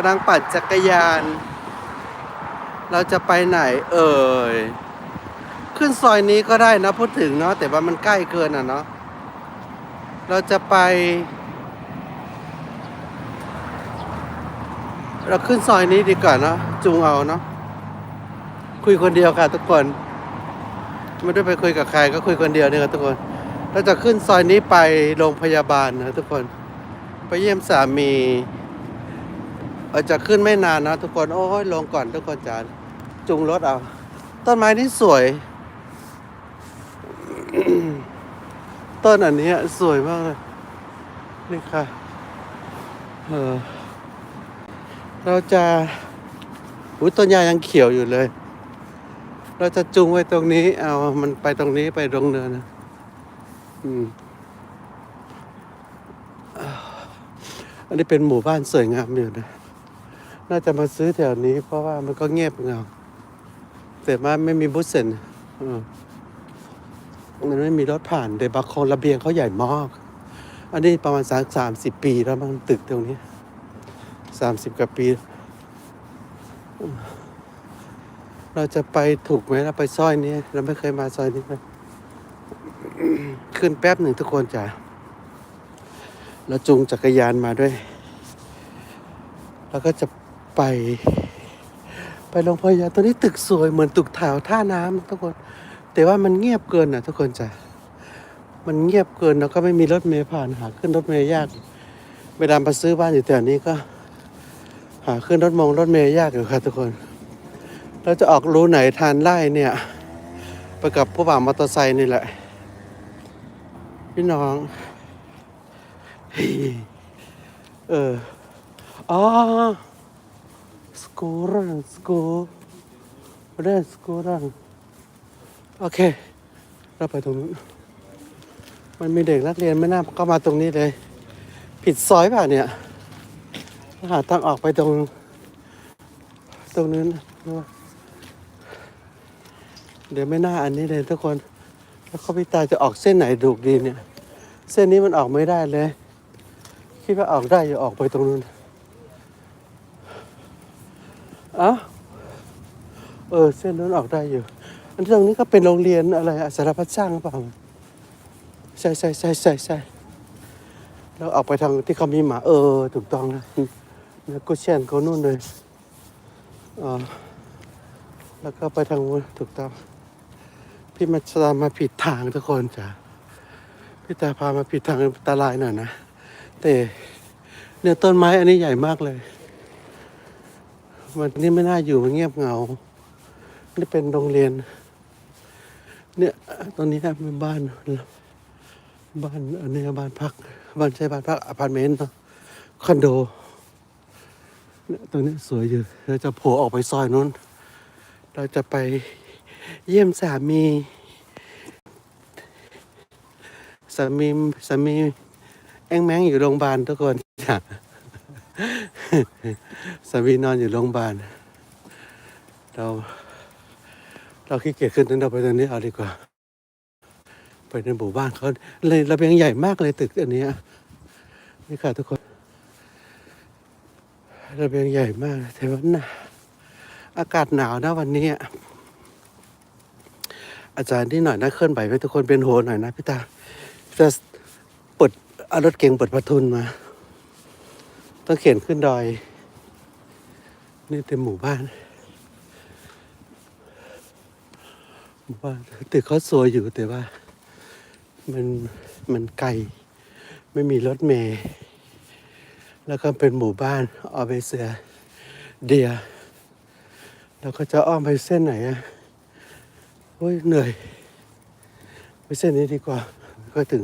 กำลังปั่นจักรยาน เราจะไปไหนเอ่ย ขึ้นซอยนี้ก็ได้นะพูดถึงเนาะแต่ว่ามันใกล้เกินอะเนาะเราจะไป เราขึ้นซอยนี้ดีกว่าเนาะจูงเอาเนาะคุยคนเดียวค่ะทุกคนไม่ได้ไปคุยกับใครก็คุยคนเดียวเนี่ยครับทุกคน เราจะขึ้นซอยนี้ไปโรงพยาบาลนะทุกคน ไปเยี่ยมสามี อาจจะขึ้นไม่นานนะ ทุกคน โอ้ยลงก่อนทุกคนจานจุงรถเอา ต้นไม้ที่สวย ต้นอันนี้สวยมากเลย นี่ค่ะ เออ เราจะอุ้ยต้นยายังเขียวอยู่เลย เราจะจุงไว้ตรงนี้ เอามันไปตรงนี้ไปตรงเนินนะ อืมอันนี้เป็นหมู่บ้านสวยงามอยู่นะ น่าจะมาซื้อแถวนี้ เพราะว่ามันก็เงียบเงาแต่ว่าไม่มีบุสเซนอืมมันไม่มีรถผ่านแต่บางคนระเบียงเขาใหญ่มาก อันนี้ประมาณสามสามสิบปีแล้วมั้งตึกตรงนี้สามสิบกว่าปี เราจะไปถูกไหมเราไปซอยนี้ เราไม่เคยมาซอยนี้เลยขึ้นแป๊บหนึ่งทุกคนจ้ะเราจูงจักรยานมาด้วย แล้วก็จะ ไป ไปโรงพยาบาลตอนนี้ตึกสวยเหมือนตึกแถวท่าน้ำทุกคน แต่ว่ามันเงียบเกินอะ ทุกคนจ้ะมันเงียบเกินแล้วก็ไม่มีรถเมล์ผ่านหาขึ้นรถเมล์ยากเวลามาซื้อบ้านอยู่แถวนี้ก็ หาขึ้นรถมองรถเมล์ยากอยู่ครับทุกคน เราจะออกรู้ไหนทานไล่เนี่ยไปกับผู้บ่าวมอเตอร์ไซค์นี่แหละ พี่น้องเอออ๋อ สกูรันสกูเรนสกูรันโอเค เราไปตรงนู้น มันมีเด็กนักเรียนไม่น่าเข้ามาตรงนี้เลย ผิดซอยป่ะเนี่ย หาทางออกไปตรง ตรงนั้น เดี๋ยวไม่น่าอันนี้เลยทุกคน แล้วเขาพี่ตาจะออกเส้นไหนถูกดีเนี่ย เส้นนี้มันออกไม่ได้เลย คิดว่าออกได้อย่าออกไปตรงนู้นเอ้าเออ เส้นนู้นออกได้อยู่ อันตรงนี้ก็เป็นโรงเรียนอะไรอะสารพัดช่างหรือเปล่าใช่ใช่ใช่ใช่ใช่แล้วออกไปทางที่เขามีหมาเออ ถูกต้องนะแล้วก็เช่นเขานู่นเลยอ๋อแล้วก็ไปทางนู้นถูกต้อง พี่มาตามมาผิดทางทุกคนจ้ะพี่ตาพามาผิดทางอันตรายหน่อยนะแต่เนี่ยต้นไม้อันนี้ใหญ่มากเลย มันนี่ไม่น่าอยู่มันเงียบเหงา นี่เป็นโรงเรียน เนี่ยตรงนี้นะเป็นบ้าน บ้านอันนี้บ้านพัก บ้านใช่บ้านพักอพาร์ตเมนต์คอนโดเนี่ยตรงนี้สวยอยู่ เราจะโผล่ออกไปซอยนู้น เราจะไปเยี่ยมสามีสามีสามีแองแมงอยู่โรงพยาบาลทุกคนจ้ะ สามีนอนอยู่โรงพยาบาล เรา เราขี้เกียจขึ้นนั้นเราไปตรงนี้เอาดีกว่า ไปในหมู่บ้านเขาเลยระเบียงใหญ่มากเลยตึกอันนี้นี่ค่ะทุกคนระเบียงใหญ่มากแต่ว่าหนาอากาศหนาวนะวันนี้ อาจารย์ที่หน่อยนะเคลื่อนไหวให้ทุกคนเป็นโหหน่อยนะพี่ตาจะเปิดเอารถเก่งเปิดประทุนมา ต้องเข็นขึ้นดอย นี่เป็นหมู่บ้าน หมู่บ้านตึกเขาสวยอยู่แต่ว่า มันมันไกล ไม่มีรถเมล์แล้วก็เป็นหมู่บ้านออเบเซียเดีย แล้วก็จะอ้อมไปเส้นไหนอะโอ้ยเหนื่อย ไปเส้นนี้ดีกว่า ก็ถึง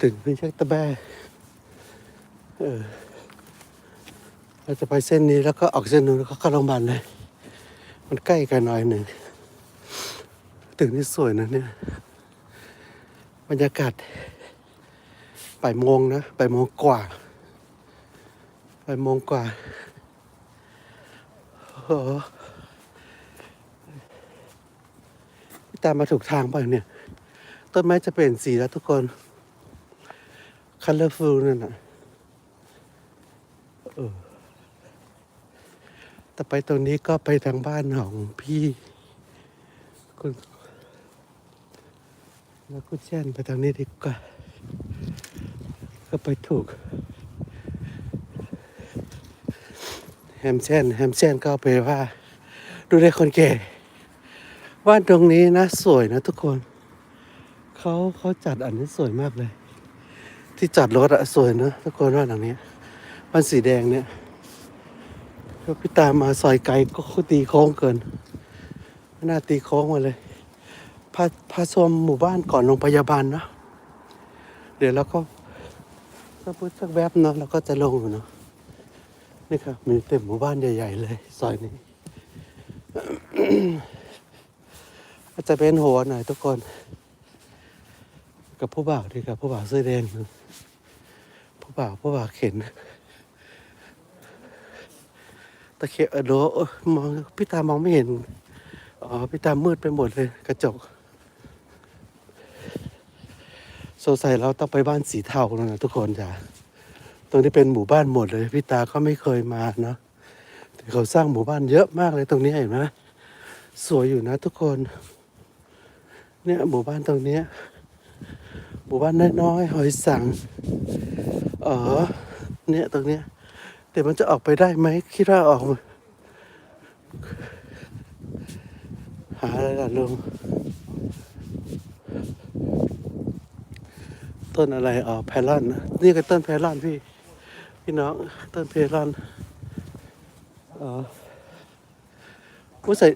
ถึงพิชักตะแบเออ เราจะไปเส้นนี้แล้วก็ออกเส้นนู้นแล้วก็เข้าโรงพยาบาลเลย มันใกล้กันหน่อยหนึ่งตึกนี้สวยนะเนี่ย บรรยากาศบ่ายโมงนะบ่ายโมงกว่าบ่ายโมงกว่าโอ้โหพี่ตามมาถูกทางเปล่ะเนี่ย ต้นไม้จะเปลี่ยนสีแล้วทุกคน colorful นั่นน่ะเออ ต่อไปตรงนี้ก็ไปทางบ้านของพี่คุณแล้วก็เช่นไปทางนี้ดีกว่าก็ไปถูก แฮมเช่นแฮมเช่นก็ไปว่า ดูได้คนแก่บ้านตรงนี้นะสวยนะทุกคนเขาเขาจัดอันนี้สวยมากเลย ที่จอดรถอะสวยนะทุกคนว่าหลังนี้บ้านสีแดงเนี่ย ก็พี่ตามมาซอยไกลก็ตีโค้งเกินไม่น่าตีโค้งมาเลยพาพาชมหมู่บ้านก่อนโรงพยาบาลเนาะเดี๋ยวเราก็สักพูดสักแวบเนาะเราก็จะลงเนาะนี่ครับมีเต็มหมู่บ้านใหญ่ ๆ เลยซอยนี้ อาจจะเป็นหัวหน่อยทุกคน กับผู้บ่าวดีกับผู้บ่าวเสื้อแดงผู้บ่าวผู้บ่าวเข็น ตะเคียนเออโดมองพี่ตามองไม่เห็น อ๋อ พี่ตามืดไปหมดเลยกระจกสงสัยเราต้องไปบ้านสีเทาแล้วนะทุกคนจ้ะ ตรงนี้เป็นหมู่บ้านหมดเลย พี่ตาก็ไม่เคยมาเนาะแต่เขาสร้างหมู่บ้านเยอะมากเลยตรงนี้เห็นไหมสวยอยู่นะทุกคน เนี่ยหมู่บ้านตรงนี้หมู่บ้านน้อยๆหอยสังอ๋อเนี่ยตรงเนี้ย แต่มันจะออกไปได้ไหมคิดว่าออก หาอะไรล่ะลุงต้นอะไรอ๋อแพลอนนะนี่ก็ต้นแพลอนพี่ พี่น้องต้นแพลอนอ๋อใส่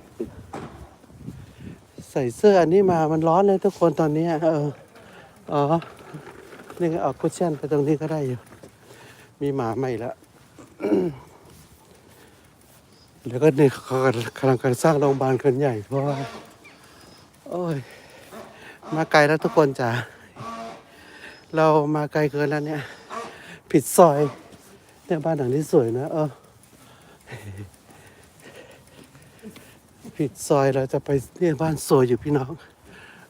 ใส่เสื้ออันนี้มามันร้อนเลยทุกคนตอนนี้เอออ๋อนี่ไงเอาคุชชั่นไปตรงนี้ก็ได้อยู่ มีหมาใหม่แล้ว แล้วก็เนี่เขากำลังการสร้างโรงพยาบาลขนใหญ่เพราะว่าโอ้ย มาไกลแล้วทุกคนจ้ะเรามาไกลเกินแล้วเนี่ย ผิดซอยเนี่ยบ้านหลังนี้สวยนะเออผิดซอยเราจะไปเนี่ยบ้านสวยอยู่พี่น้อง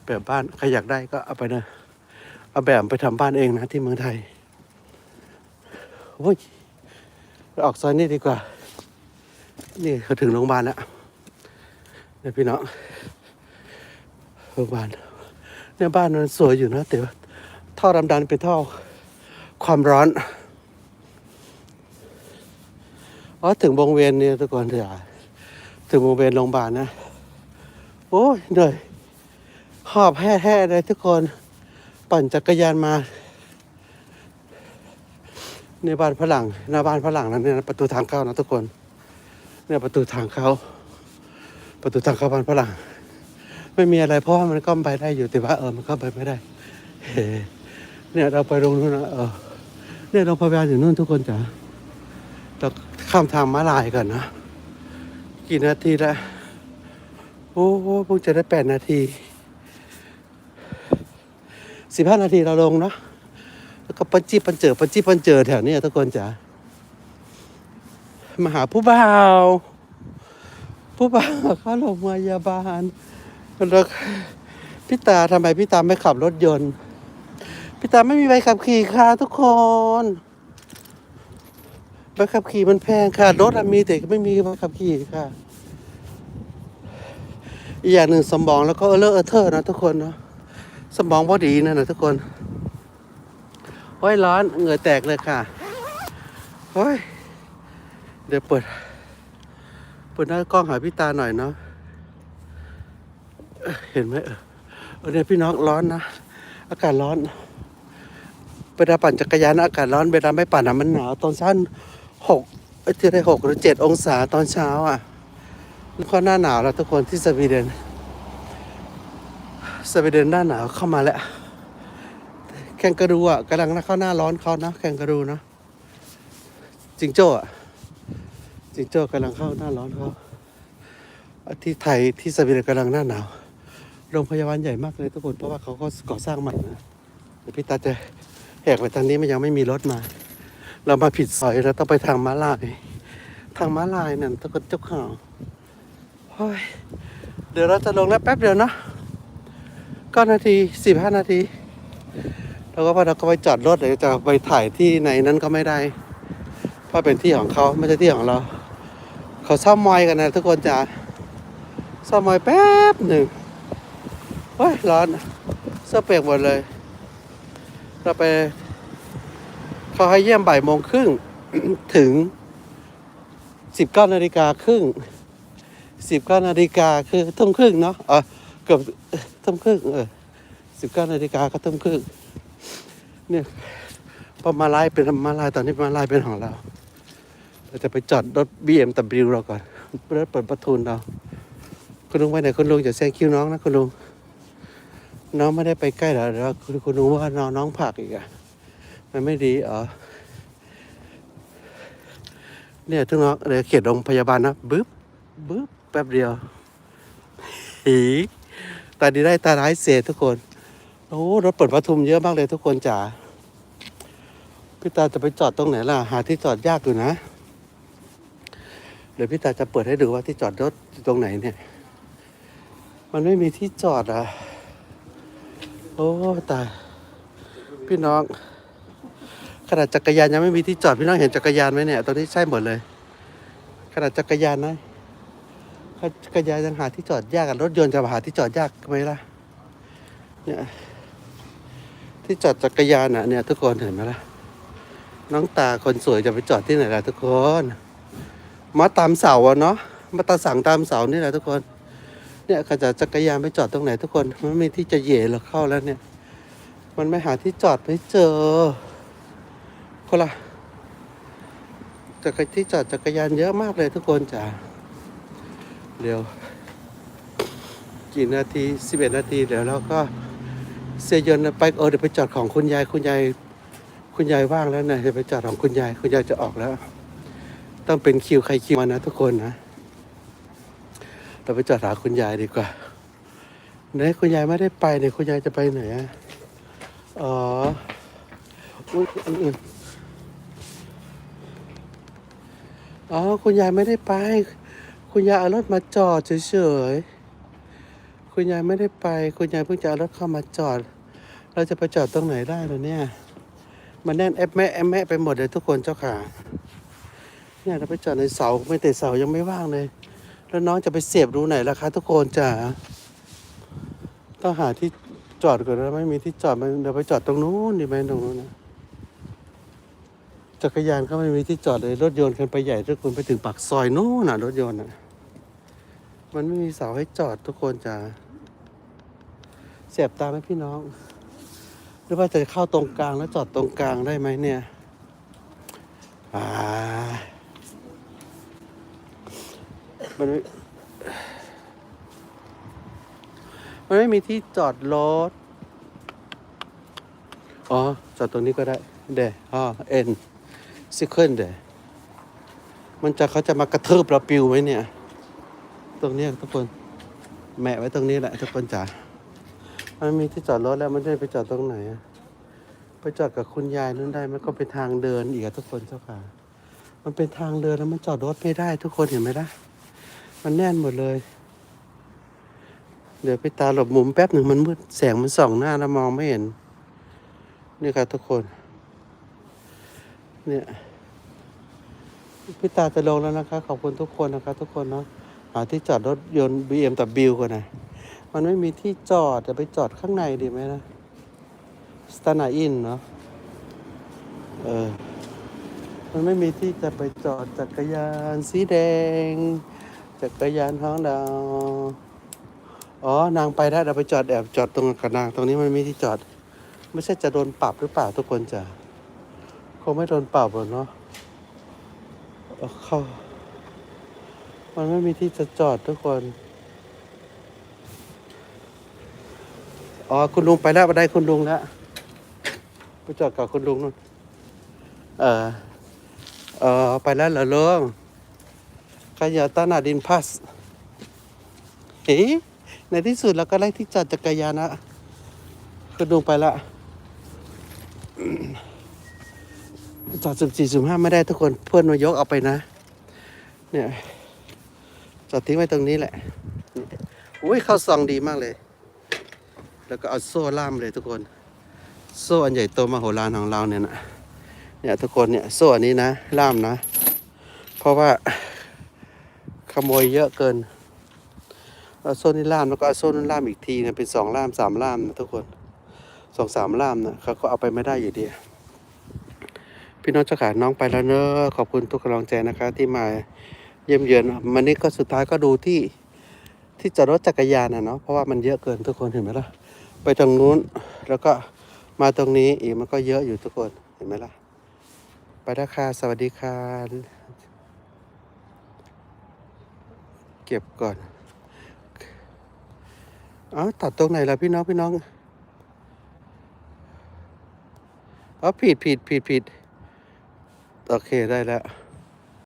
แบบบ้านใครอยากได้ก็เอาไปนะ เอาแบบไปทำบ้านเองนะที่เมืองไทยโอ้ย ออกซอยนี้ดีกว่า นี่เขาถึงโรงพยาบาลแล้วเนี่ยพี่น้องโรงพยาบาลเนี่ยบ้านมันสวยอยู่นะแต่ว่าท่อดำดันเป็นท่อความร้อนอ๋อถึงวงเวียนเนี่ยทุกคนเถอะถึงวงเวียนโรงพยาบาลนะโอ้ยเหนื่อยหอบแห่ๆเลยทุกคน ปั่นจักรยานมา ในบ้านฝรั่งหน้าบ้านฝรั่งนั้นเนี่ยนะประตูทางเข้านะทุกคน เนี่ยประตูทางเข้า ประตูทางเข้าบ้านฝรั่ง ไม่มีอะไรเพราะว่ามันก็ไปได้อยู่แต่ว่าเออมันก็ไปไม่ได้เฮ้เนี่ยเราไปโรงนู้นนะเออเนี่ยเราพยายามอยู่นู่นทุกคนจ๋าเราข้ามทางม้าลายกันนะกี่นาทีแล้วโอ้โหเพิ่งจะได้แปดนาทีสิบห้านาทีเราลงเนาะ แล้วก็ปันจีปันเจอปันจีปันเจอแถวเนี้ยทุกคนจ๋ามาหาผู้บ่าว ผู้บ่าวเข้าโรงพยาบาลแล้วพี่ตาทำไมพี่ตาไม่ขับรถยนต์พี่ตาไม่มีใบขับขี่ค่ะทุกคนใบขับขี่มันแพงค่ะรถมีแต่ไม่มีใบขับขี่ค่ะอีกอย่างหนึ่งสมองแล้วก็เออเลอะเอเทอะนะทุกคนเนาะสมองพอดีนั่นนะทุกคน โอ้ยร้อนเหงื่อแตกเลยค่ะโอ้ยเดี๋ยวเปิด เปิดหน้ากล้องหาพี่ตาหน่อยเนาะเห็นไหมเออเออเนี่ยพี่น้องร้อนนะ อากาศร้อนเวลาปั่นจักรยานอากาศร้อนเวลาไม่ปั่นอะมันหนาวตอนเช้าหกเอ้ที่ได้หกหรือเจ็ดองศาตอนเช้าอะแล้วก็หน้าหนาวแล้วทุกคนที่สวีเดนสวีเดนหน้าหนาวเข้ามาแล้ว แข่งกระดูอะกำลังเข้าหน้าร้อนเขานะแข่งกระดูนะจิงโจ้อะจิงโจ้กำลังเข้าหน้าร้อนเขาที่ไทยที่สวีเดนกำลังหน้าหนาวโรงพยาบาลใหญ่มากเลยทุกคนเพราะว่าเขาก็ก่อสร้างใหม่นะเดี๋ยวพี่ตาจะแหกไปทางนี้มันยังไม่มีรถมา เรามาผิดซอยเราต้องไปทางม้าลาย ทางม้าลายนั่นตะกนเจ้าข่าวโอ้ยเดี๋ยวเราจะลงแล้วแป๊บเดียวเนาะก็นาทีสิบห้านาที แล้วก็พอเราก็ไปจอดรถเดี๋ยวจะไปถ่ายที่ไหนนั้นก็ไม่ได้ เพราะเป็นที่ของเขาไม่ใช่ที่ของเรา เขาซ่อมมอยกันนะทุกคนจ๋าซ่อมมอยแป๊บหนึ่งโอ้ยร้อนเสื้อเปียกหมดเลย เราไปเขาให้เยี่ยมบ่ายโมงครึ่งถึงสิบเก้านาฬิกาครึ่งสิบเก้านาฬิกาคือทุ่มครึ่งเนาะเออเกือบทุ่มครึ่งเออสิบเก้านาฬิกาก็ทุ่มครึ่ง เนี่ยพอมาไล่เป็นมาไล่ตอนนี้มาไล่เป็นของเรา เราจะไปจอดรถ BMW เราก่อนรถเปิดประทุนเรา คุณลุงไปไหนคุณลุงจะแซงคิวน้องนะคุณลุงน้องไม่ได้ไปใกล้หรอเดี๋ยวคุณคุณลุงว่าน้องน้องผักอีกอะมันไม่ดีเหรอเนี่ยทุกน้องเดี๋ยวเขตโรงพยาบาลนะบึ๊บบึ๊บแป๊บเดียวหีตาดีได้ตาร้ายเสียทุกคน โอ้รถเปิดประทุมเยอะมากเลยทุกคนจ๋าพี่ตาจะไปจอดตรงไหนล่ะ หาที่จอดยากอยู่นะ เดี๋ยวพี่ตาจะเปิดให้ดูว่าที่จอดรถตรงไหนเนี่ย มันไม่มีที่จอดอะ โอ้ตายพี่น้อง ขนาดจักรยานยังไม่มีที่จอดพี่น้องเห็นจักรยานไหมเนี่ยตรงนี้ใช่หมดเลย ขนาดจักรยานนะจักรยานยังหาที่จอดยากกันรถยนต์จะหาที่จอดยากไหมล่ะ เนี่ย ที่จอดจักรยานอะเนี่ยทุกคนเห็นไหมล่ะ น้องตาคนสวยจะไปจอดที่ไหนล่ะทุกคน มาตามเสาอะเนาะมาตาสั่งตามเสานี่แหละทุกคน เนี่ยขจะจักรยานไปจอดตรงไหนทุกคนมันไม่มีที่จะเหย่เราเข้าแล้วเนี่ย มันไม่หาที่จอดไม่เจอคนละจักรที่จอดจักรยานเยอะมากเลยทุกคนจ้ะเร็วกี่นาทีสิบเอ็ดนาทีเดี๋ยวเราก็ เสียยนไปเออเดี๋ยวไปจอดของคุณยายคุณยายคุณยายว่างแล้วนะจะไปจอดของคุณยายคุณยายจะออกแล้ว ต้องเป็นคิวใครคิวมันนะทุกคนนะเราไปจอดหาคุณยายดีกว่าไหนคุณยายไม่ได้ไปเนี่ยคุณยายจะไปไหนอะอ๋ออุ๊ยอ๋อ คุณยายไม่ได้ไป คุณยายเอารถมาจอดเฉยๆ คุณยายไม่ได้ไป คุณยายเพิ่งจะเอารถเข้ามาจอด เราจะไปจอดตรงไหนได้ล่ะเนี่ย มันแน่นแอบแม่แอบแม่ไปหมดเลยทุกคนเจ้าค่ะ เนี่ยเราไปจอดในเสาไม่แต่เสายังไม่ว่างเลย แล้วน้องจะไปเสียบรูไหนล่ะคะทุกคนจ๋าต้องหาที่จอดก่อนแล้วไม่มีที่จอดเดี๋ยวไปจอดตรงนู้นดีไหมตรงนู้นนะจักรยานก็ไม่มีที่จอดเลยรถยนต์กันไปใหญ่ทุกคนไปถึงปากซอยนู้นน่ะรถยนต์น่ะ มันไม่มีเสาให้จอดทุกคนจ๋าเสียบตาไหมพี่น้อง หรือว่าจะเข้าตรงกลางแล้วจอดตรงกลางได้ไหมเนี่ยอ่ามันไม่มันไม่มีที่จอดรถ อ๋อ จอดตรงนี้ก็ได้ เดอ๋อเอ็นซิเคิลเดมันจะเขาจะมากระทืบเราปิวไหมเนี่ย ตรงนี้ทุกคน แมะไว้ตรงนี้แหละทุกคนจ๋ามันมีที่จอดรถแล้วมันจะไปจอดตรงไหนอะไปจอดกับคุณยายนั่นได้มันก็เป็นทางเดินอีกทุกคนเจ้าค่ะ มันเป็นทางเดินแล้วมันจอดรถไม่ได้ทุกคนเห็นไหมล่ะ มันแน่นหมดเลย เดี๋ยวไปตาหลบมุมแป๊บหนึ่งมันมืดแสงมันส่องหน้าแล้วมองไม่เห็น นี่ครับทุกคน เนี่ยพี่ตาจะลงแล้วนะคะ ขอบคุณทุกคนนะครับทุกคนเนาะ หาที่จอดรถยนต์ BMW ก่อนนะมันไม่มีที่จอดจะไปจอดข้างในดีไหมนะสตานาอินเนาะเออ มันไม่มีที่จะไปจอดจักรยานสีแดง จักรยานท้องดาวอ๋อนางไปได้เราไปจอดแอบจอดตรงกับนาง ตรงนี้มันไม่มีที่จอด ไม่ใช่จะโดนปรับหรือเปล่าทุกคนจ้ะคงไม่โดนปรับหรอกเนาะเอาเข้า มันไม่มีที่จะจอดทุกคน อ๋อ คุณลุงไปแล้วไปได้คุณลุงแล้วไปจอดกับคุณลุงนู่นเออ เออไปแล้วเหรอลุงขยะตานาดินพัสเฮ้ในที่สุดเราก็ได้ที่จอดจักรยานนะคุณลุงไปละจอดสิบสี่สิบห้าไม่ได้ทุกคนเพื่อนมายกเอาไปนะ เนี่ย จอดทิ้งไว้ตรงนี้แหละอุ้ยเข้าซองดีมากเลย แล้วก็เอาโซ่ล่ามเลยทุกคน โซ่อันใหญ่โตมโหฬารของเราเนี่ยนะเนี่ยทุกคนเนี่ยโซ่อันนี้นะล่ามนะ เพราะว่าขโมยเยอะเกินเอาโซนนี้ล่ามแล้วก็เอาโซนนั้นล่ามอีกทีนะเป็นสองล่ามสามล่ามนะทุกคนสองสามล่ามนะเขาก็เอาไปไม่ได้อยู่ดีพี่น้องเจ้าขาน้องไปแล้วเนอะขอบคุณทุกกำลังใจนะคะที่มา เยี่ยมเยือนมันนี่ก็สุดท้ายก็ดูที่ที่จอดรถจักรยานนะเนาะเพราะว่ามันเยอะเกินทุกคนเห็นไหมล่ะ ไปตรงนู้นแล้วก็มาตรงนี้อีกมันก็เยอะอยู่ทุกคนเห็นไหมล่ะไปแล้วค่ะสวัสดีค่ะเก็บก่อนเอาตัดตรงไหนล่ะพี่น้องพี่น้องเอ๋อผิดผิดผิดผิดโอเคได้แล้ว